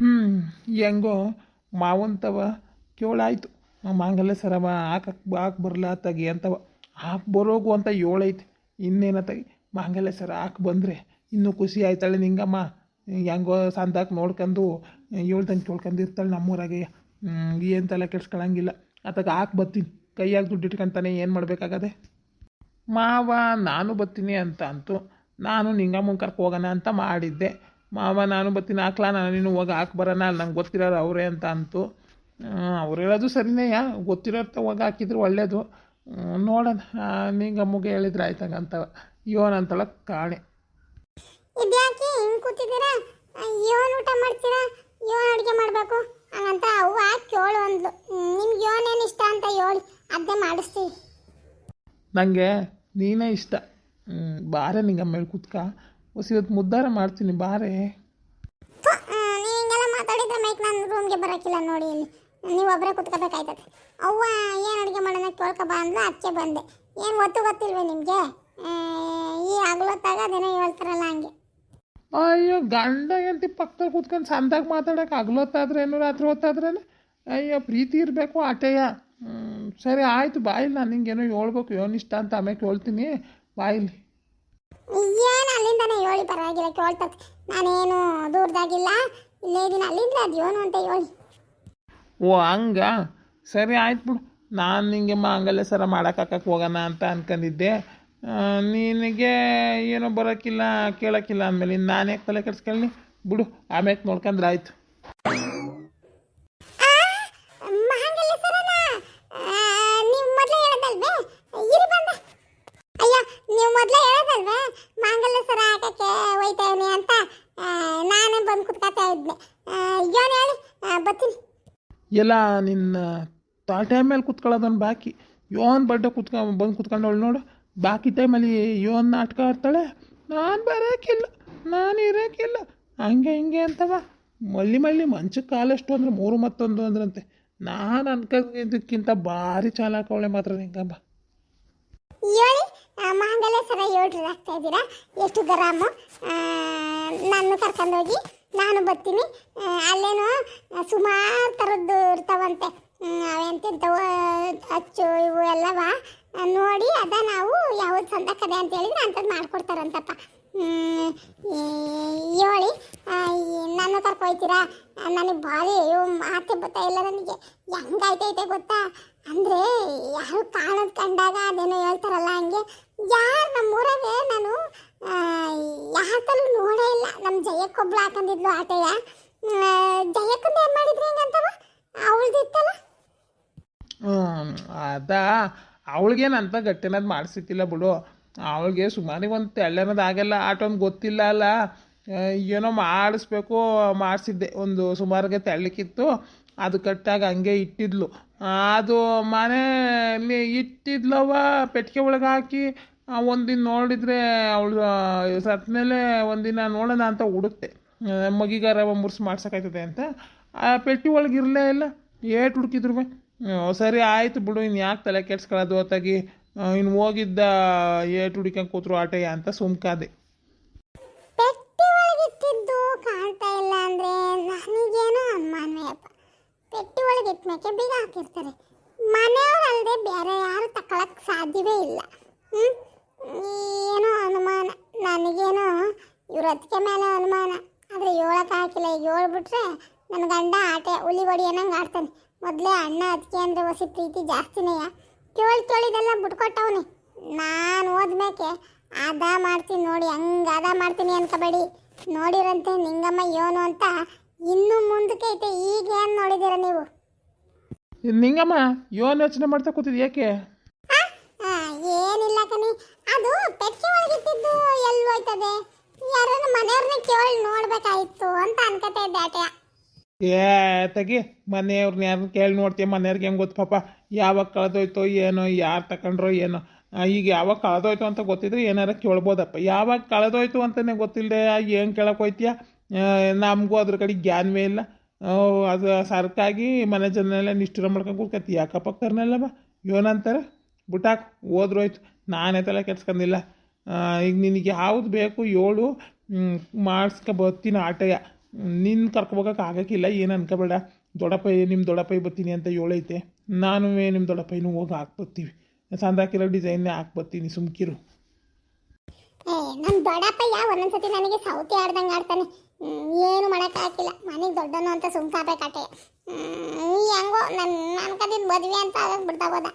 ಹ್ಞೂ ಹೆಂಗೋ ಮಾವಂತವ ಕೇಳಾಯ್ತು. ಮಾಂಗಲ್ಯ ಸರವ ಹಾಕಕ್ಕೆ ಹಾಕ್ ಬರಲ್ಲ ತಗಿ ಅಂತವ. ಹಾಕ್ ಬರೋಗು ಅಂತ ಏಳೈತೆ ಇನ್ನೇನ ತಗಿ? ಮಾಂಗಲ್ಯ ಸರ ಹಾಕಿ ಬಂದರೆ ಇನ್ನೂ ಖುಷಿ ಆಯ್ತಾಳೆ ನಿಂಗಮ್ಮ. ಹೆಂಗೋ ಸಂದಾಕ್ ನೋಡ್ಕೊಂಡು ಹೇಳ್ದಂಗೆ ಕೇಳ್ಕೊಂಡು ಇರ್ತಾಳೆ ನಮ್ಮೂರಾಗೆ. ಏನು ತಲೆ ಕೆಡ್ಸ್ಕೊಳಂಗಿಲ್ಲ. ಅತಗ ಹಾಕಿ ಬತ್ತೀನಿ. ಕೈಯಾಗ ದುಡ್ಡು ಇಟ್ಕೊಂತಾನೆ ಏನು ಮಾಡಬೇಕಾಗದೆ? ಮಾವ, ನಾನು ಬತ್ತೀನಿ ಅಂತ ಅಂತು. ನಾನು ನಿಂಗಮ್ಮನ ಕರ್ಕೊ ಹೋಗೋಣ ಅಂತ ಮಾಡಿದ್ದೆ. ಮಾವ ನಾನು ಬರ್ತೀನಿ ಹಾಕ್ಲಾ ನಾನು ನೀನು ಹೋಗಿ ಹಾಕಿ ಬರೋಣ ಅಲ್ಲಿ ನಂಗೆ ಗೊತ್ತಿರೋರು ಅವರೇ ಅಂತ ಅಂತು. ಅವ್ರು ಹೇಳೋದು ಸರಿನೇ ಗೊತ್ತಿರೋರ್ತ ಹೋಗಿ ಹಾಕಿದ್ರು ಒಳ್ಳೇದು. ಹ್ಮ್, ನೋಡೋಣ. ನಿಂಗೆ ಅಮ್ಮಗೆ ಹೇಳಿದ್ರೆ ಆಯ್ತಂಗೆ ಅಂತ ಇವನ್ ಅಂತಳ ಕಾಣೆ. ಇದ್ಯಾಕೆ ಹಿಂಗ್ ಕೂತಿದ್ದೀರಾ? ಯೋನ್ ಊಟ ಮಾಡ್ತೀರಾ? ಯೋನ್ ಅಡುಗೆ ಮಾಡಬೇಕು? ಹಂಗಂತ ಅವ್ವ ಕೇಳು ಅಂದ್ಲು. ಹ್ಮ್, ನಿಮ್ಗೆ ಯೋನೇನು ಇಷ್ಟ ಅಂತ ಹೇಳಿ. ಅದೇ ಮಾಡಿಸ್ತೀವಿ. ನನಗೆ ನೀನೇ ಇಷ್ಟ. ಬಾರೇ ಬಾರೆ ನಿಂಗಮ್ಮ ಹೇಳಿ ಕೂತ್ಕ? ಹೊಸ ಇವತ್ತು ಮುದ್ದಾರ ಮಾಡ್ತೀನಿ ಬಾರೆ. ರೂಮ್ಗೆ ಬರೋಕ್ಕಿಲ್ಲ ನೋಡಿ ಇಲ್ಲಿ. ನೀವು ಒಬ್ಬರೇ ಕುತ್ಕೋಬೇಕಾಯ್ತದೆ. ಅವ್ವ ಏನು ಅಡುಗೆ ಮಾಡೋಣ ಕೇಳ್ಕೊಬಾ ಅಂದ್ರೆ ಅದಕ್ಕೆ ಬಂದೆ. ಏನು ಒತ್ತು ಗೊತ್ತಿಲ್ವೇ ನಿಮಗೆ? ಈ ಆಗ್ಲೊತ್ತಾಗ ಅದೇನೋ ಹೇಳ್ತಾರಲ್ಲ ಹಂಗೆ. ಅಯ್ಯೋ ಗಂಡ ಎಂತಿ ಪಕ್ಕದಲ್ಲಿ ಕೂತ್ಕೊಂಡು ಸಂದಾಗ ಮಾತಾಡೋಕೆ ಹಗ್ಲೊತ್ತಾದ್ರೇನು ರಾತ್ರಿ ಹೊತ್ತಾದ್ರೇನು? ಅಯ್ಯೋ ಪ್ರೀತಿ ಇರಬೇಕು ಆಟೆಯ. ಸರಿ ಆಯಿತು ಬಾಯಿಲ್ಲ ನಾನು ಏನೋ ಹೇಳ್ಬೇಕು ಏನಿಷ್ಟ ಇಷ್ಟ ಅಂತ ಆಮೇಲೆ ಹೇಳ್ತೀನಿ ಬಾಯಿಲಿ. ಏನು ಅಲ್ಲಿಂದಾನೆ ಹೇಳಿ ಪರವಾಗಿಲ್ಲ ಕೇಳ್ತದೆ ನಾನೇನು ದೂರದಾಗಿಲ್ಲ, ಇಲ್ಲೇ ಇದೀನಿ, ಅಲ್ಲಿಂದ ಅದು ಏನು ಅಂತ ಹೇಳಿ. ಓ, ಹಂಗ? ಸರಿ ಆಯ್ತು ಬಿಡು. ನಾನು ನಿಂಗೆ ಮಾಂಗಲ್ಯ ಸರ ಮಾಡೋಕ್ಕಾಕಕ್ಕೆ ಹೋಗೋಣ ಅಂತ ಅನ್ಕೊಂಡಿದ್ದೆ ನಿನಗೆ ಏನೋ ಬರೋಕ್ಕಿಲ್ಲ ಕೇಳೋಕ್ಕಿಲ್ಲ ಅಂದಮೇಲೆ ಯಾಕೆ ತಲೆ ಕೆಡಿಸ್ಕೊಳ್ಳಿ ಬಿಡು ಆಮೇಲೆ ನೋಡ್ಕೊಂಡ್ರೆ ಆಯ್ತು ಮಹಾಂಗಲ್ಯ ಸರನ ನೀವು ಮೊದಲೇ ಹೇಳೋದಲ್ವೇ ಇರಿ ಬಂದ ಅಯ್ಯ ನೀವು ಮೊದಲೇ ಹೇಳೋದಲ್ವೇ ಮಾಂಗಲ್ಯ ಸರ ಹಾಕಕ್ಕೆ ಹೋಯ್ತೇನೆ ಅಂತ ನಾನೇ ಬಂದು ಕುತ್ಕೋತಾ ಇದ್ದೆ. ಏನು ಹೇಳಿ ಬರ್ತೀನಿ. ಎಲ್ಲ ನಿನ್ನ ಟೈಮ್ ಮೇಲೆ ಕುತ್ಕೊಳ್ಳೋದನ್ನ ಬಾಕಿ. ಯೋನ್ ಬಡ್ಡೆ ಕುತ್ಕ ಬಂದು ಕುತ್ಕೊಂಡವಳು ನೋಡು. ಬಾಕಿ ಟೈಮಲ್ಲಿ ಯೋನ್ ನಾಟಕ ಆಡ್ತಾಳೆ. ನಾನು ಬರೋಕ್ಕಿಲ್ಲ ನಾನು ಇರೋಕ್ಕಿಲ್ಲ ಹಂಗೆ ಹಿಂಗೆ ಅಂತವ. ಮಲ್ಲಿ ಮಲ್ಲಿ ಮಂಚಕ್ಕೆ ಕಾಲೆಷ್ಟು ಅಂದ್ರೆ ಮೂರು ಮತ್ತೊಂದು ಅಂದ್ರಂತೆ. ನಾನು ಅನ್ಕೊಂಡಿದ್ದಕ್ಕಿಂತ ಭಾರಿ ಚಾಲಾಕವಳೆ ಮಾತ್ರ ನಿಂಗಮ್ಮ ಮಹಾಂಗಲ್ಯ ಸರ ಏಳು ಹಾಕ್ತಾ ಇದ್ದೀರಾ? ಎಷ್ಟು ಗ್ರಾಮು? ನಾನು ಕರ್ಕೊಂಡೋಗಿ ನಾನು ಬರ್ತೀನಿ. ಅಲ್ಲೇನು ಸುಮಾರು ಥರದ್ದು ಇರ್ತಾವಂತೆ. ಅವೆಂತೆಂಥವು ಅಚ್ಚು ಇವು ಎಲ್ಲವ? ನೋಡಿ, ಅದ ನಾವು ಯಾವ್ದು ಸಂದ ಕದೆ ಅಂತ ಹೇಳಿದ್ರೆ ಅಂಥದ್ದು ಮಾಡ್ಕೊಡ್ತಾರಂತಪ್ಪ. ಹೇಳಿ. ನನ್ನ ಕರ್ಕೊ ಹೋಯ್ತೀರಾ ನನಗೆ ಭಾರಿ ಮಾತೆ ಬರ್ತಾ ಇಲ್ಲ ನನಗೆ. ಹೆಂಗಾಯ್ತೈತೆ ಗೊತ್ತಾ? ಅಂದರೆ ಯಾರು ಕಾಣೋದು ಕಂಡಾಗ ಅದೇನೋ ಹೇಳ್ತಾರಲ್ಲ ಹಂಗೆ, ಯಾರು ನಮ್ಮೂರಾಗೆ ನಾನು ಯಾತಲ್ಲೂ ತಲೂ ನೋಡೇ ಇಲ್ಲ. ನಮ್ಮ ಜಯಕ್ಕೊಬ್ಳು ಹಾಕೊಂಡಿದ್ಲು ಆಟೆಯ. ಜಯಕ್ಕಂದು ಏನು ಮಾಡಿದ್ರಿ ಹೆಂಗಂತವ? ಅವಳ್ದಿತ್ತಲ್ಲ? ಅದಾ ಅದ ಅವಳಿಗೇನು ಅಂತ ಗಟ್ಟಿನದು ಮಾಡಿಸಿತ್ತಿಲ್ಲ ಬಿಡು. ಅವಳಿಗೆ ಸುಮಾರಿಗೆ ಒಂದು ತೆಳ್ಳನದು ಆಗಲ್ಲ, ಆಟ ಒಂದು ಗೊತ್ತಿಲ್ಲ ಅಲ್ಲ. ಏನೋ ಮಾಡಿಸ್ಬೇಕು, ಮಾಡಿಸಿದ್ದೆ. ಒಂದು ಸುಮಾರಿಗೆ ತೆಳ್ಳಕ್ಕಿತ್ತು ಅದು ಕಟ್ಟಾಗ ಹಂಗೆ ಇಟ್ಟಿದ್ಲು. ಅದು ಮನೆಯಲ್ಲಿ ಇಟ್ಟಿದ್ಲವ ಪೆಟ್ಟಿಗೆ ಒಳಗೆ ಹಾಕಿ ಒಂದಿನ ನೋಡಿದರೆ ಅವಳು ಸತ್ಮೇಲೆ ಒಂದಿನ ನೋಡೋಣ ಅಂತ ಹುಡುಕ್ತೆ. ಮಗಿಗಾರ ಮುರ್ಸು ಮಾಡ್ಸೋಕಾಯ್ತದೆ ಅಂತ. ಆ, ಪೆಟ್ಟಿ ಒಳಗೆ ಇರಲೇ ಇಲ್ಲ. ಏಟು ಹುಡುಕಿದ್ರು ಸರಿ ಆಯಿತು ಬಿಡು ಇನ್ನು ಯಾಕೆ ತಲೆ ಕೆಡ್ಸ್ಕೊಳ್ಳೋದು ಹೊತ್ತಾಗಿ ಇನ್ನು ಹೋಗಿದ್ದ ಏಟು ಹುಡುಕಂಗೆ ಕೂತ್ರು ಆಟಯ್ಯ ಅಂತ ಸುಮ್ಕಾದೆ. ಕಾಣ್ತಾ ಇಲ್ಲ ಅಂದ್ರೆ ನನಗೇನೋ ಪೆಟ್ಟಿ ಒಳಗೆ ಇಟ್ಮೇಕೆ ಬೀಗ ಹಾಕಿರ್ತಾರೆ. ಮನೆಯವರಲ್ಲದೆ ಬೇರೆ ಯಾರು ತಗೊಳಕ್ ಸಾಧ್ಯವೇ ಇಲ್ಲ? ಏನೋ ಅನುಮಾನ. ನನಗೇನೋ ಇವ್ರ ಅದಕ್ಕೆ ಮೇಲೆ ಅನುಮಾನ. ಆದರೆ ಹೇಳಕ್ ಹಾಕಿಲ್ಲ. ಈಗ ಹೇಳ್ಬಿಟ್ರೆ ನನ್ನ ಗಂಡ ಆಟೆ, ಹುಲಿ ಹೊಡಿಯೋನಂಗೆ ಆಡ್ತಾನೆ. ಮೊದಲೇ ಅಣ್ಣ ಅದಕ್ಕೆ ಅಂದರೆ ಹೊಸ ಪ್ರೀತಿ ಜಾಸ್ತಿನೇಯ ಕೇಳಿ ಕೇಳಿದೆಲ್ಲ ಬಿಟ್ಕೊಟ್ಟವನೆ. ನಾನು ಹೋದ್ಮೇಕೆ ಅದ ಮಾಡ್ತೀನಿ ನೋಡಿ, ಹಂಗೆ ಅದ ಮಾಡ್ತೀನಿ ಅನ್ಕೋಬೇಡಿ. ನೋಡಿರಂತೆ ನಿಂಗಮ್ಮ ಏನು ಅಂತ ಇನ್ನು ಮುಂದಕ್ಕೆ ಐತೆ ಈಗ ಏನು ನೋಡಿದ್ದೀರ ನೀವು? ನಿಂಗಮ್ಮ ಯೋನ್ ಯೋಚನೆ ಮಾಡ್ತಾ ಕೂತಿದ್ ಯಾಕೆ? ಆ? ಆ, ಏನಿಲ್ಲ ಕಣಿ. ಅದು ಪೆಟ್ಟಿಗೆ ಒಳಗಿಟ್ಟಿದ್ದು ಎಲ್ಲಿ ಹೋಯ್ತದೆ? ಯಾರನ್ನ ಮನೆಯವ್ರನ್ನ ಕೇಳಿ ನೋಡ್ಬೇಕಾಯ್ತು ಅಂತ ಅನ್ಕೋತಾ ಇದ್ದೆ ಏ ತಗಿ ಮನೆಯವ್ರನ್ನ ಯಾರನ್ನ ಕೇಳಿ ನೋಡ್ತೀಯ? ಮನೆಯವ್ರಿಗೆ ಹೆಂಗೆ ಗೊತ್ತು ಪಾಪ? ಯಾವಾಗ ಕಳೆದೋಯ್ತೋ ಏನೋ ಯಾರು ತಗೊಂಡ್ರೋ ಏನೋ. ಈಗ ಯಾವಾಗ ಕಳೆದೋಯ್ತು ಅಂತ ಗೊತ್ತಿದ್ರೆ ಏನಾರ ಕೇಳ್ಬೋದಪ್ಪ. ಯಾವಾಗ ಕಳೆದೋಯ್ತು ಅಂತಲೇ ಗೊತ್ತಿಲ್ಲದೆ ಏನು ಕೇಳಕ್ಕೆ ಹೋಯ್ತೀಯ? ನಮಗೂ ಅದ್ರ ಕಡೆ ಜ್ಞಾನವೇ ಇಲ್ಲ. ಅದು ಸರ್ಕಾಗಿ ಮನೆ ಜನನೆಲ್ಲ ನಿಷ್ಠುರ ಮಾಡ್ಕೊಂಡು ಕೂತ್ಕತ್ತಿ. ಯಾಕಪ್ಪ ಕರ್ನಲ್ಲವ ಏನಂತಾರೆ ಬುಟಾಕ್, ಹೋದ್ರೋಯ್ತು. ನಾನೇ ತಲೆ ಕೆಡ್ಸ್ಕೊಂಡಿಲ್ಲ ಈಗ ನಿನಗೆ ಯಾವ್ದು ಬೇಕು ಏಳು ಮಾಡಿಸ್ಕೊ ಬರ್ತೀನಿ ಆಟಯ. ನಿನ್ನ ಕರ್ಕೊಬೋಗಕ್ಕೆ ಆಗೋಕ್ಕಿಲ್ಲ ಏನು ಅನ್ಕೋಬೇಡ. ದೊಡ್ಡಪ್ಪ ನಿಮ್ಮ ದೊಡ್ಡಪ್ಪ ಬರ್ತೀನಿ ಅಂತ ಹೇಳೈತೆ ನಾನು ನಿಮ್ಮ ದೊಡ್ಡಪ್ಪನೂ ಹೋಗಿ ಹಾಕ್ಬರ್ತೀವಿ ಸಂದಾಕಿರೋ ಡಿಸೈನ್ನೇ ಹಾಕ್ಬರ್ತೀನಿ ಸುಮ್ಕಿರು. ಏ ನಮ್ಮ ದೊಡ್ಡಪ್ಪಯ್ಯ ಒಂದೊಂದ್ಸತಿ ನನಗೆ ಸೌತಿ ಆಡ್ದಂಗೆ ಆಡ್ತಾನೆ. ಏನು ಮಾಡೋಕ್ಕಾಗಿಲ್ಲ ಮನೆಗೆ ದೊಡ್ಡನು ಅಂತ ಸುಮ್ಕಾಬೇಕಾಟೆ ಹೆಂಗೋ ನನ್ನ ಕದಿದ್ ಮದುವೆ ಅಂತ ಆಗಕ್ಕೆ ಹೋದ.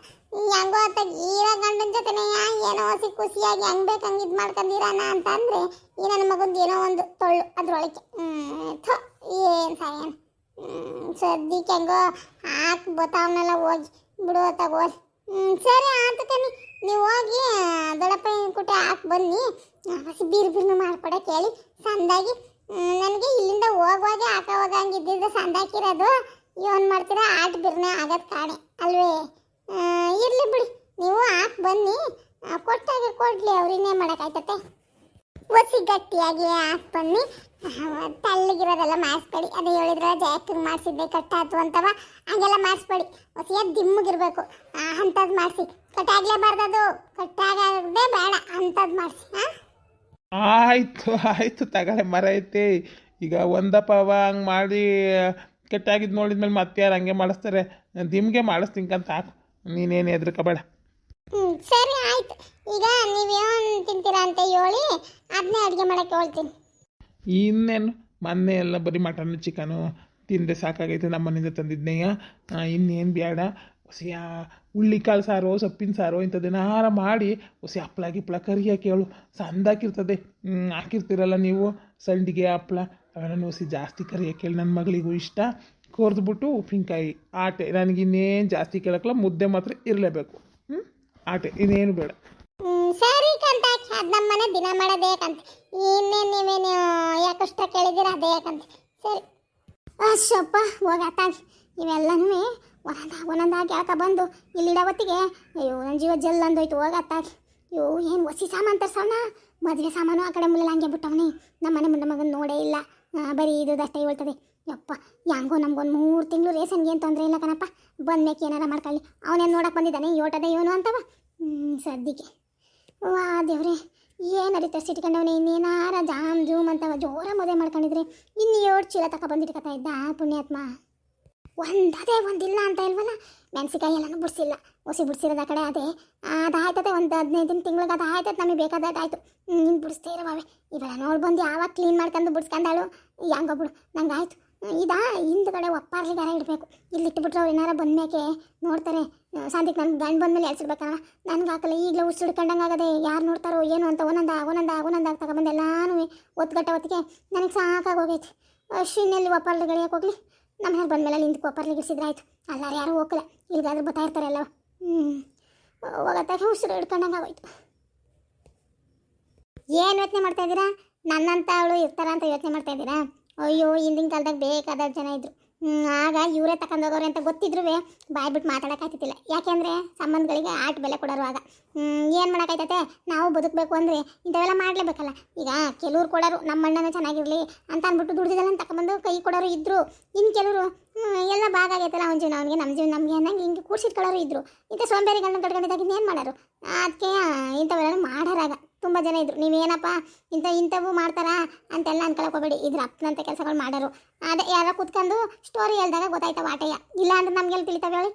ಹೆಂಗೋ ಅಂತ ಇರೋ ಗಂಡನ ಜೊತೆನೆ ಏನೋ ಹಸಿ ಖುಷಿಯಾಗಿ ಹೆಂಗ್ ಬೇಕು ಹಂಗೆ ಇದು ಮಾಡ್ಕೊಂಡಿರಾನ ಅಂತ ಈ ನನ್ನ ಮಗಂದು ಏನೋ ಒಂದು ತೊಳ್ಳು ಅದ್ರೊಳಗೆ ಥೋ, ಏನು ಸಾಯ ಸದ್ಯಕ್ಕೆ ಹೆಂಗೋ ಹಾಕಿ ಬತ್ತಾವನ್ನೆಲ್ಲ ಹೋಗಿ ಬಿಡು ತಗೋರಿ. ಸರಿ ಅಂತ ಕಣಿ. ನೀವು ಹೋಗಿ ದೊಡ್ಡಪ್ಪ ಕುಟೆ ಹಾಕಿ ಬನ್ನಿ. ಹಸಿ ಬೀರ್ ಬೀರ್ನು ಮಾಡ್ಕೊಡಕ್ಕೆ ಹೇಳಿ. ಸಂದಾಗಿ. ನನಗೆ ಇಲ್ಲಿಂದ ಹೋಗುವಾಗ ಹಾಕೋವಾಗ ಹಂಗಿದ್ದಿದ್ದು ಸಂದಾಕಿರೋದು. ಇವನ್ ಮಾಡ್ತೀರಾ ಆಟ ಬಿರ್ನೆ ಆಗದ್ ಕಾಣೆ, ಅಲ್ವೇ? ಇರ್ಲಿ ಬಿಡಿ, ನೀವು ಹಾಕಿ ಬನ್ನಿ. ಕೊಟ್ಟಾಗೆ ಕೊಡ್ಲಿ ಅವ್ರಿನ್ನೇ ಮಾಡೋಕ್ಕಾಯ್ತತೆ. ಒಸಿ ಗಟ್ಟಿಯಾಗಿ ಹಾಕಿ ಬನ್ನಿ. ತಳ್ಳಿಗಿರೋದೆಲ್ಲ ತೆಳ್ಳಗಿರೋದೆಲ್ಲ ಮಾಡಿಸ್ಬೇಡಿ. ಅದು ಹೇಳಿದ್ರೆ ಜಾಸ್ತಿ ಮಾಡಿಸಿದ್ದೆ, ಕಟ್ಟಾಯ್ತು ಅಂತವ. ಹಂಗೆಲ್ಲ ಮಾಡಿಸ್ಬೇಡಿ. ಒಸಿಯ ದಿಮ್ಮಗಿರ್ಬೇಕು. ಅಂಥದ್ದು ಮಾಡಿಸಿ. ಕಟ್ಟಾಗ್ಲೇಬಾರ್ದದು ಕಟ್ಟಾಗದೆ ಬೇಡ ಅಂಥದ್ದು ಮಾಡಿಸಿ ಹಾಂ ಆಯ್ತು ಆಯ್ತು ತಗೊಳ್ಳೆ ಮರ ಐತಿ. ಈಗ ಒಂದಪ್ಪ ಹಂಗೆ ಮಾಡಿ ಕೆಟ್ಟಾಗಿದ್ದು ನೋಡಿದ್ಮೇಲೆ ಮತ್ತೆ ಯಾರು ಹಂಗೆ ಮಾಡಿಸ್ತಾರೆ? ದಿಮ್ಗೆ ಮಾಡಿಸ್ತಿಂಕಂತ ಹಾಕು. ನೀನೇನು ಹೆದ್ರಕೋಬೇಡ. ಸರಿ ಆಯ್ತು. ಈಗ ನೀವೇನು ತಿಂತೀರಾ ಅಂತ ಹೇಳಿ ಅದನ್ನೇ ಅಡುಗೆ ಮಾಡಕ್ಕೆ ಹೇಳ್ತೀನಿ. ಇನ್ನೇನು? ಮೊನ್ನೆ ಎಲ್ಲ ಬರೀ ಮಟನ್ ಚಿಕನು ತಿಂದರೆ ಸಾಕಾಗೈತೆ ನಮ್ಮ ಮನೆಯಿಂದ ತಂದಿದ್ನೇಯ ಇನ್ನೇನು ಬೇಡ ಹೊಸಿ ಹುಳ್ಳಿಕಾಳು ಸಾರು ಸೊಪ್ಪಿನ ಸಾರು ಇಂಥದ್ದೇನಾರ ಮಾಡಿ ಹೊಸಿ ಹಪ್ಳ ಗಿಪ್ಳ ಕರಿ ಹಾಕಿ ಹೇಳು ಸಂದಾಕಿರ್ತದೆ ಹಾಕಿರ್ತೀರಲ್ಲ ನೀವು? ಸಂಡಿಗೆ ಹಪ್ಳ ಅವೆಲ್ಲ ಹೊಸಿ ಜಾಸ್ತಿ ಕರಿ ಹಾಕಿ ಹೇಳಿ ನನ್ನ ಮಗಳಿಗೂ ಇಷ್ಟ. ಕೋರ್ದ್ಬಿಟ್ಟು ಉಪ್ಪಿನಕಾಯಿ, ಆಟೆ. ನನಗೆ ಇನ್ನೇನು ಜಾಸ್ತಿ ಕೇಳಕ್ಕಲ್ಲ ಮುದ್ದೆ ಮಾತ್ರ ಇರಲೇಬೇಕು. ಹ್ಞೂ ಆಟೆ. ಇನ್ನೇನು ಬೇಡ. ಸರಿ ದಿನ ಮಾಡೋದೇ ಇನ್ನೇನು ಯಾಕಷ್ಟ ಕೇಳಿದ್ದೀರ ಅದೇ ಸರಿ. ಹೋಗತ್ತಾಗಿ ಇವೆಲ್ಲನೂ ಒಂದೊಂದು ಒಂದೊಂದಾಗಿ ಯಾಕ ಬಂದು ಇಲ್ಲಿಡೋ ಹೊತ್ತಿಗೆ ಅಯ್ಯೋ ನನ್ನ ಜೀವ ಜಲ್ ಅಂದೋಯ್ತು ಹೋಗತ್ತಾಗಿ ಅಯ್ಯೋ, ಏನು ಹೊಸಿ ಸಾಮಾನು ತರ್ಸವನ? ಮದುವೆ ಸಾಮಾನು ಆ ಕಡೆ ಮುಲ್ಲ ಹಂಗೆ ಬಿಟ್ಟವನಿ. ನಮ್ಮ ಮನೆ ಮುಂದೆ ಮಗನ ನೋಡೇ ಇಲ್ಲ. ಬರೀ ಇದು ಅಷ್ಟೇ ಹೇಳ್ತದೆ. ಯಪ್ಪ ಹೆಂಗೋ ನಮ್ಗೊಂದು ಮೂರು ತಿಂಗಳು ರೇಷನ್ಗೆ ಏನು ತೊಂದರೆ ಇಲ್ಲ ಕಣಪ್ಪ. ಬಂದ್ಮೇಕೆ ಏನಾರ ಮಾಡ್ಕೊಳ್ಳಿ. ಅವನೇನು ನೋಡಕ್ಕೆ ಬಂದಿದ್ದಾನೆ? ಯೋಟದ ಇವನು ಅಂತವ? ಸದ್ಯಕ್ಕೆ ವಾ, ದೇವ್ರೆ, ಏನು ನಡೀತಾ ಸಿಟ್ಕೊಂಡವನೇ ಇನ್ನೇನಾರ ಜಾಮ್ ಜೂಮ್ ಅಂತವ? ಜೋರ ಮದುವೆ ಮಾಡ್ಕೊಂಡಿದ್ರೆ ಇನ್ನು ಏಳು ಚೀಲ ತಕ ಬಂದಿಟ್ಕೊತಾ ಇದ್ದ ಪುಣ್ಯಾತ್ಮ. ಒಂದದೇ ಒಂದಿಲ್ಲ ಅಂತ ಇಲ್ವಲ್ಲ? ಮೆಣಸಿಕಾಯಿ ಎಲ್ಲನೂ ಬಿಡಿಸಿಲ್ಲ. ಒಸಿ ಬಿಡಿಸಿರೋದು ಆ ಕಡೆ ಅದೇ. ಅದಾಯ್ತದೆ ಒಂದು ಹದಿನೈದು ದಿನ ತಿಂಗ್ಳಿಗೆ ಅದು ಆಯ್ತದೆ ನಮಗೆ ಬೇಕಾದಾಗ ಆಯಿತು ನೀನು ಬಿಡಿಸ್ತೇ ಇರೋವೆ ಇವೆಲ್ಲ ನೋಡಿ ಬಂದು ಯಾವಾಗ ಕ್ಲೀನ್ ಮಾಡ್ಕೊಂಡು ಬಿಡಿಸ್ಕೊಂಡಾಳು? ಹೆಂಗೋ ಬಿಡು. ನಂಗೆ ಆಯ್ತು ಇದಾ ಹಿಂದ್ಗಡೆ ಒಪ್ಪಾರ್ಲಿಗಾರ ಇಡಬೇಕು. ಇಲ್ಲಿ ಇಟ್ಬಿಟ್ರೆ ಅವ್ರು ಏನಾರ ಬಂದ್ಮೇಕೆ ನೋಡ್ತಾರೆ. ಸಾಂದಿಕ್ ನನ್ನ ಗಂಡು ಬಂದ್ಮೇಲೆ ಎಲ್ಸಿಡ್ಬೇಕಲ್ಲ ನನ್ಗೆ ಹಾಕಲ್ಲ, ಈಗಲೇ ಉಸಿಡ್ಕೊಂಡಂಗೆ ಆಗದೆ ಯಾರು ನೋಡ್ತಾರೋ ಏನು ಅಂತ ಒಂದೊಂದ ಒಂದೊಂದು ಒಂದೊಂದಾಗ ತಗೊಂಬಂದು ಎಲ್ಲಾನು ಒತ್ಗಟ್ಟ ಹೊತ್ತಿಗೆ ನನಗೆ ಸಾಕಾಗೋಗೈತೆ ಅಶ್ವಿನಲ್ಲಿ ಒಪ್ಪಾರ್ಲಿ ಗಳಿಯಕ್ಕೆ ಹೋಗ್ಲಿ. ನಮ್ಮ ಮನೆಗೆ ಬಂದಮೇಲೆ ನಿಂತು ಒಪ್ಪಾರ್ಲಿಗೆ ಇರಿಸಿದ್ರೆ ಆಯ್ತು. ಅಲ್ಲಾರು ಯಾರು ಹೋಗಲ್ಲ ಇಲ್ಗಾದ್ರೂ ಬರ್ತಾ ಇರ್ತಾರಲ್ಲ. ಹ್ಞೂ ಹೋಗತ್ತಾಗ ಉಸಿರು ಹಿಡ್ಕೊಂಡಂಗೆ ಆಗೋಯ್ತು. ಏನು ಯೋಚನೆ ಮಾಡ್ತಾ ಇದ್ದೀರಾ? ನನ್ನಂತ ಅವಳು ಇರ್ತಾರ ಅಂತ ಯೋಚನೆ ಮಾಡ್ತಾ ಇದ್ದೀರಾ? ಅಯ್ಯೋ ಹಿಂದಿನ ಕಾಲದಾಗ ಬೇಕಾದ ಜನ ಹ್ಮ್, ಆಗ ಇವರೇ ತಗೊಂಡೋಗೋರು ಅಂತ ಗೊತ್ತಿದ್ರು ಬಾಯ್ ಬಿಟ್ಟು ಮಾತಾಡೋಕ್ಕಾಗ್ತಿಲ್ಲ ಯಾಕೆಂದರೆ ಸಂಬಂಧಗಳಿಗೆ ಆಟ ಬೆಲೆ ಕೊಡೋರು ಆಗ. ಏನು ಮಾಡೋಕ್ಕಾಯ್ತತೆ? ನಾವು ಬದುಕಬೇಕು ಅಂದರೆ ಇಂಥವೆಲ್ಲ ಮಾಡಲೇಬೇಕಲ್ಲ. ಈಗ ಕೆಲವ್ರು ಕೊಡೋರು ನಮ್ಮ ಅಣ್ಣನ ಚೆನ್ನಾಗಿರಲಿ ಅಂತ ಅಂದ್ಬಿಟ್ಟು ದುಡ್ದಿದ್ದೆಲ್ಲ ತಗೊಂಬಂದು ಕೈ ಕೊಡೋರು ಇದ್ದರು ಇನ್ನು ಕೆಲವರು ಎಲ್ಲ ಭಾಗ ಆಗೈತಲ್ಲ ಅವ್ನ ಜೀವನ, ಅವನಿಗೆ ನಮ್ಮ ಜೀವನ, ನಮಗೆ ಅನ್ನಂಗೆ ಹಿಂಗೆ ಕೂಡ್ಸಿಟ್ಕೊಳ್ಳೋರು ಇದ್ದರು ಇಂಥ ಸೋಂಬೇರಿಗಳನ್ನ ಕಟ್ಕೊಂಡಿದ್ದಾಗಿಂದ ಏನು ಮಾಡೋರು? ಅದಕ್ಕೆ ಇಂಥವೆಲ್ಲ ಮಾಡೋರಾಗ. ತುಂಬ ಜನ ಇದ್ರು. ನೀವೇನಪ್ಪ ಇಂಥ, ಇಂಥವು ಮಾಡ್ತಾರಾ ಅಂತೆಲ್ಲ ಅನ್ಕೊಳಕೋಬೇಡಿ ಇದ್ರ ಅಪ್ಪನಂತ ಕೆಲಸಗಳು ಮಾಡೋರು. ಅದೇ ಯಾರ ಕೂತ್ಕೊಂಡು ಸ್ಟೋರಿ ಹೇಳಿದಾಗ ಗೊತ್ತಾಯ್ತವ ಆಟಯ್ಯ. ಇಲ್ಲ ಅಂದ್ರೆ ನಮ್ಗೆಲ್ಲ ತಿಳಿತಾವೆ ಹೇಳಿ?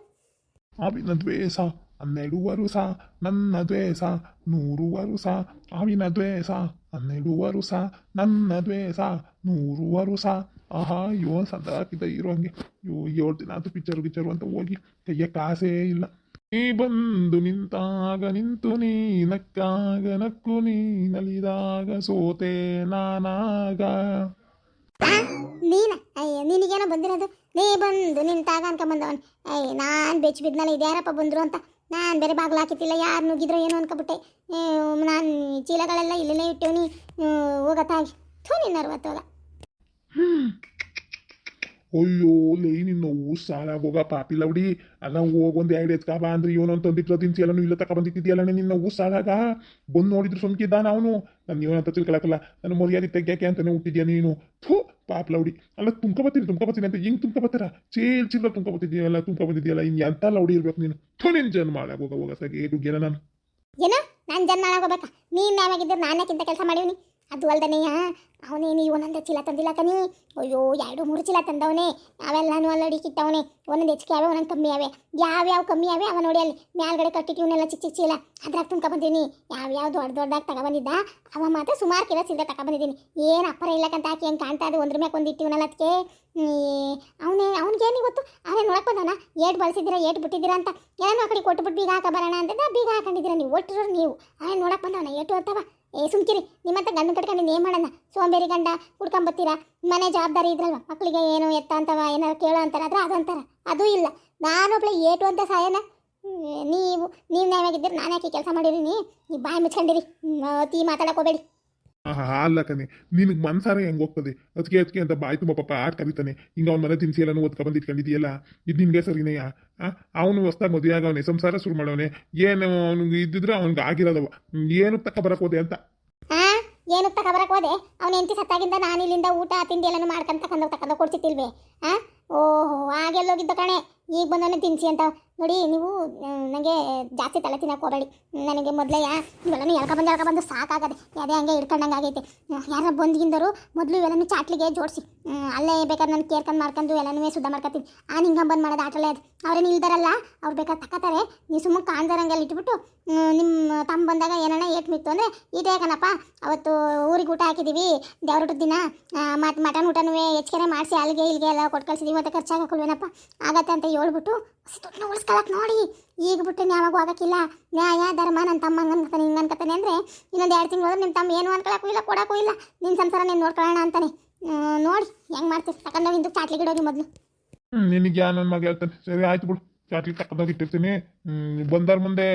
ಆವಿನ ದ್ವೇಷ ಹನ್ನೆರಡು ವರುಷ ನನ್ನ ದ್ವೇಷ ನೂರು ವರುಷ ಆವಿನ ದ್ವೇಷ ಹನ್ನೆರಡು ವರುಷ ನನ್ನ ದ್ವೇಷ ನೂರು ವರುಷ ಆಹಾ ಯೋ ಸದಾಕಿದ ಇರೋ ಹಂಗೆ. ಏಳು ದಿನ ಅದು ಪಿಕ್ಚರು ಗಿಚ್ಚರು ಅಂತ ಹೋಗಿ ಕೈಯ ಕಾಸೇ ಇಲ್ಲ. ನೀ ಬಂದು ನಿಂತಾಗ ನಿಂತು ನೀ ನಕ್ಕಾಗ ನಕ್ಕು ನೀ ನಲಿದಾಗ ಸೋತೆ ನಾನಾಗ. ನೀನ? ಅಯ್ಯ ನಿನಗೇನೋ ಬಂದಿರೋದು? ನೀ ಬಂದು ನಿಂತಾಗ ಅನ್ಕೊಂಬಂದವನ್ ಅಯ್ಯ ನಾನು ಬೆಚ್ಚ ಬಿದ್ನಲ್ಲ ಇದ್ಯಾರಪ್ಪ ಬಂದರು ಅಂತ? ನಾನು ಬೇರೆ ಬಾಗ್ಲು ಹಾಕಿತ್ತಿಲ್ಲ ಯಾರು ನುಗ್ಗಿದ್ರು ಏನೋ ಅನ್ಕೊಬಿಟ್ಟೆ? ನಾನು ಚೀಲಗಳೆಲ್ಲ ಇಲ್ಲೇ ಇಟ್ಟೇವ್ನಿ. ಹೋಗತ್ತಾಗಿ. ಥೂ ನಿನ್ನ ಅರವತ್ತೋಗ ಅಯ್ಯೋ ಲೈ ನಿನ್ನ ಹೂ ಸಾಲ ಹೋಗ ಪಾಪಿ ಲೌಡಿ ಅಲ್ಲ ಹೋಗೊಂದು ಎರಡು ಎತ್ಕ ಬಾ ಅಂದ್ರೆ, ಇವನು ಅಂತ ತಂದಿಟ್ಲ ದಿನಸಿ ಎಲ್ಲನೂ ಇಲ್ಲ ತಕ ಬಂದಿಟ್ಟಿದ್ಯಲ್ಲ ನಿನ್ನ ಹೂ ಸಾಲಾಗ ಬಂದು ನೋಡಿದ್ರು ಸುಮ್ಕಿದ್ದಾನ ಅವನು ನಾನು ಇವನಂತ ತಿಳ್ಕೊಳಕಲ್ಲ ನನ್ನ ಮರ್ಯಾದೆ ತೆಗ್ಯಾಕೆ ಅಂತಾನೆ ಹುಟ್ಟಿದ್ಯಾ ನೀನು? ಥೂ ಪಾಪ ಲೌಡಿ ಅಲ್ಲ ತುಂಕ ಬತ್ತೀನಿ ತುಂಕ ಬತ್ತೀನಿ ಅಂತ ಹಿಂಗೆ ತುಂಬ್ಕ ಬರ್ತಾರ? ಚೇಲ್ ಚೀಲ ತುಂಕ ಬರ್ತಿದ್ಯಲ್ಲ ತುಂಕ ಬಂದಿದ್ಯಲ್ಲ ಹಿಂಗೆ ಎಂತ ಲೌಡಿ ಇರ್ಬೇಕು ನೀನು? ಥೂ, ನಿನ್ ಜನ್ಮ ಮಾಡಾಗ ಹೋಗ ಸಗೆ ಡುಗ್ಗೆನ ನಾನು. ಏನೋ, ನಾನು ಜನ್ಮ ಆಗೋಬೇಕಾ ನೀನು ನಾನೇ ಕಿಂತ ಕೆಲಸ ಮಾಡಿವ್ನಿ? ಅದು ಅಲ್ದನೆಯ ಅವನೇನು ಒಂದೊಂದು ಚೀಲ ತಂದಿಲ್ಲ ಕನಿ ಅಯ್ಯೋ, ಎರಡು, ಮೂರು ಚೀಲ ತಂದವನೇ. ಅವೆಲ್ಲಾನು ಅಲ್ಲಡಿ ಕಿಟ್ಟವನೇ ಒಂದೊಂದು ಹೆಚ್ಚಿಗೆ ಅವೆ ಒಂದೊಂದು ಕಮ್ಮಿ ಅವೆ ಯಾವ್ಯಾವ ಕಮ್ಮಿ ಅವೆ ಅವ ನೋಡಿ ಅಲ್ಲಿ. ಮ್ಯಾಲ್ಗಡೆ ಕಟ್ಟಿಟ್ಟಿವನ್ನೆಲ್ಲ ಚಿಕ್ಕ ಚಿಕ್ಕ ಚೀಲ ಅದ್ರಾಗ ಯಾವ ಯಾವ್ಯಾವ ದೊಡ್ಡ ದೊಡ್ಡದಾಗಿ ತಗೊಬಂದಿದ್ದ? ಅವ ಮಾತ್ರ ಸುಮಾರು ಕಿಲೋ ಚೀಲ ತಗೊಬಂದಿದ್ದೀನಿ ಏನು ಅಪ್ಪರ ಇಲ್ಲಕ್ಕಂತ ಹಾಕಿ ಹೆಂಗೆ ಕಾಣ್ತಾ ಅದು ಒಂದ್ರ ಮ್ಯಾಕ್ ಒಂದು ಇಟ್ಟಿವನಲ್ಲ ಅದಕ್ಕೆ ಅವನೇ, ಅವ್ನಿಗೇನು ಗೊತ್ತು ಅವನೇ ನೋಡಕ್ ಬಂದವನ? ಏಟ್ ಬಳಸಿದ್ದೀರಾ, ಏಟ್ ಬಿಟ್ಟಿದ್ದೀರಾ ಅಂತ. ಏನೋ ಆ ಕಡೆ ಕೊಟ್ಬಿಟ್ಟು ಬೀಗ ಹಾಕ ಬರೋಣ ಅಂತಂದ ಬೀಗ ಹಾಕೊಂಡಿದ್ದೀರಾ ನೀವು? ಒಟ್ಟರು ನೀವು. ಅವನೇ ನೋಡಕ್ ಬಂದವನ? ಏಟು ಅಂತವ? ಏ, ಸುಮ್ಕಿರಿ. ನಿಮ್ಮಂತ ಗಂಡು ಕಟ್ಕೊಂಡು ಏನು ಮಾಡೋಣ ಸೋಂಬೇರಿ ಗಂಡ, ಹುಡ್ಕೊಂಬತ್ತೀರಾ. ಮನೆ ಜವಾಬ್ದಾರಿ ಇದ್ರಲ್ವ? ಮಕ್ಕಳಿಗೆ ಏನು ಎತ್ತ ಅಂತವ, ಏನಾರು ಕೇಳೋ ಅಂತಾರ, ಆದ್ರೆ ಅದಂತಾರ ಅದು ಇಲ್ಲ. ನಾನೊಬ್ಳೆ ಏಟು ಅಂತ ಸಾಯನ ನೀವು ನೀವು ನಾವಾಗಿದ್ದೀರಿ ನಾನು ಯಾಕೆ ಕೆಲಸ ಮಾಡಿರಿ ನೀ ಬಾಯಿ ಮುಚ್ಕೊಂಡಿರಿ. ತೀ ಅತಿ ಮಾತಾಡಕ್ ಹೋಗ್ಬೇಡಿ. ಆಹಾ, ಅಲ್ಲ ನಿನಗೆ ಮನ್ಸಾರ ಹೆಂಗೆ ಹೋಗ್ತದೆ? ಅದಕ್ಕೆ ಅದಕ್ಕೆ ಅಂತ ಬಾಯಿ ತುಂಬ ಪಾಪ ಆಟ ಕರಿತಾನೆ. ಹಿಂಗೆ ಅವ್ನ ಮನೆ ತಿನ್ಸಿ ಎಲ್ಲನೂ ಓದ್ಕೊ ಬಂದು ಇಟ್ಕೊಂಡಿದೆಯಲ್ಲ ಇದು ನಿನಗೆ ಸರಿನೆಯಾ ಅವನು ಹೊಸ್ದಾಗ ಮದುವೆ ಆಗವನೆ, ಸಂಸಾರ ಶುರು ಮಾಡವನೆ. ಏನು ಅವ್ನಿಗೆ ಇದ್ದಿದ್ರೆ ಅವ್ನಿಗೆ ಆಗಿರೋದವ. ಏನು ತಕ್ಕ ಬರಕ್ ಹೋದೆ ಅಂತ? ಏನು ತಗೊಬರಕ್ ಹೋದೆ? ಅವ್ನ ಹೆಂಡತಿ ಸತ್ತಾಗಿಂದ ನಾನು ಇಲ್ಲಿಂದ ಊಟ, ತಿಂಡಿ ಎಲ್ಲಾನು ಮಾಡ್ಕೊಂತ ಕಂದ ತಕ್ಕಂದ ಕೊಡ್ತಿತ್ತಿಲ್ವೇ ಆ? ಓಹೋ, ಹಾಗೆಲ್ಲೋಗಿದ್ದ ಕಣೆ. ಈಗ ಬಂದಾನೆ ತಿನ್ಸಿ ಅಂತ. ನೋಡಿ, ನೀವು ನನಗೆ ಜಾಸ್ತಿ ತಲೆ ತಿನ್ನಕ್ಕೆ ನನಗೆ ಮೊದಲೇ ಇವೆಲ್ಲನೂ ಎಳ್ಕೊಬಂದು ಎಳ್ಕೊಬಂದು ಸಾಕಾಗದೆ. ಅದೇ ಹಂಗೆ ಹಿಡ್ಕೊಂಡಂಗೆ ಆಗೈತೆ. ಯಾರ ಬಂದ್ಗಿಂದರು ಮೊದಲು ಇವೆಲ್ಲನೂ ಚಾಟ್ಲಿಗೆ ಜೋಡಿಸಿ. ಅಲ್ಲೇ ಬೇಕಾದ್ರೆ ನಾನು ಕೇರ್ಕೊಂಡು ಮಾಡ್ಕೊಂಡು ಎಲ್ಲನೂ ಶುದ್ಧ ಮಾಡ್ಕೊತೀನಿ. ಆ ನಿಂಗೆ ಬಂದು ಮಾಡೋದು ಆಟಲೇ ಅದು. ಅವ್ರೇನು ಇಲ್ದಾರಲ್ಲ, ಅವ್ರು ಬೇಕಾದ್ರೆ ತಕ್ಕತಾರೆ ನೀವು ಸುಮ್ಮನೆ ಕಾಣ್ದಾರಂಗೆಲ್ಲ ಇಟ್ಬಿಟ್ಟು ನಿಮ್ಮ ತಮ್ಮ ಬಂದಾಗ ಏನಣ್ಣ ಏಟ್ ಮಿತ್ತು ಅಂದರೆ, ಇದೇ ಕಣಪ್ಪ, ಅವತ್ತು ಊರಿಗೆ ಊಟ ಹಾಕಿದ್ದೀವಿ ದೇವ್ರ ದಿನ ಮತ್ತು ಮಟನ್ ಊಟನೂ ಹೆಚ್ಚಿಗೆ ಮಾಡಿಸಿ, ಅಲ್ಲಿಗೆ ಇಲ್ಲಿಗೆ ಎಲ್ಲ ಕೊಟ್ಟು ಮತ್ತೆ ಖರ್ಚಾಗಿ ಹಾಕೊಳ್ವೇನಪ್ಪ ಆಗತ್ತೆ ಅಂತ ಹೇಳ್ಬಿಟ್ಟು ದುಡ್ಡನ್ನ ಉಳಿಸ್ಕೊಳಕ್ ನೋಡಿ. ಈಗ ಬಿಟ್ಟು ಯಾವಾಗೂ ಆಗಕ್ಕಿಲ್ಲ. ನ್ಯಾಯ ಧರ್ಮ ನನ್ನ ತಮ್ಮ ಹಂಗೆ ಅನ್ಕೊತಾನೆ ಹಿಂಗೆ ಅನ್ಕೊತಾನೆ ಅಂದರೆ ಇನ್ನೊಂದು ಎರಡು ತಿಂಗಳು ನಿಮ್ಮ ತಮ್ಮ ಏನು ಅನ್ಕೊಳಕ್ಕೂ ಇಲ್ಲ ಕೊಡೋಕ್ಕೂ ಇಲ್ಲ. ನಿನ್ನ ಸಂಸಾರ ನೀನು ನೋಡ್ಕೊಳ್ಳೋಣ ಅಂತಾನೆ. ನೋಡಿ ಹೆಂಗೆ ಮಾಡ್ತೀವಿ ತಗೊಂಡೋಗಿ ಇಂದು ಚಾಟ್ಲಿಗೆ ಇಡೋಗಿ ಮೊದಲು. ನಿನಗೆ ಯಾ ನನ್ನ ಮಗ ಹೇಳ್ತಾನೆ. ಸರಿ ಆಯ್ತು ಬಿಡು. ಚಾಟ್ಲಿ ತಕ್ಕದಾಗ ಇಟ್ಟಿರ್ತೀನಿ. ಹ್ಮ್, ಬಂದವ್ರ ಮುಂದೆ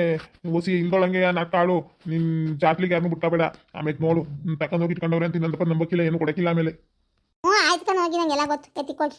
ಒಸಿ ಹಿಂಗೊಳಂಗೆ ಕಾಳು. ನಿನ್ನ ಚಾಟ್ಲಿಗೆ ಯಾರನ್ನೂ ಬೇಡ. ಆಮೇಲೆ ನೋಡು ತಕೊಂಡೋಗಿ ಇಟ್ಕೊಂಡವ್ರೆ ಅಂತ ಇನ್ನೊಂದಪ್ಪ ನಂಬಕ್ಕಿಲ್ಲ ಏನು ಕೊಡಕ್ಕಿಲ್ಲ ಆಮೇಲೆ. ಹ್ಞೂ ಆಯ್ತು ಕಣ ಹೋಗಿ ನಂಗೆಲ್ಲ ಗೊತ್ತು. ಎತ್ತಿಕ್ಕೋಗಿ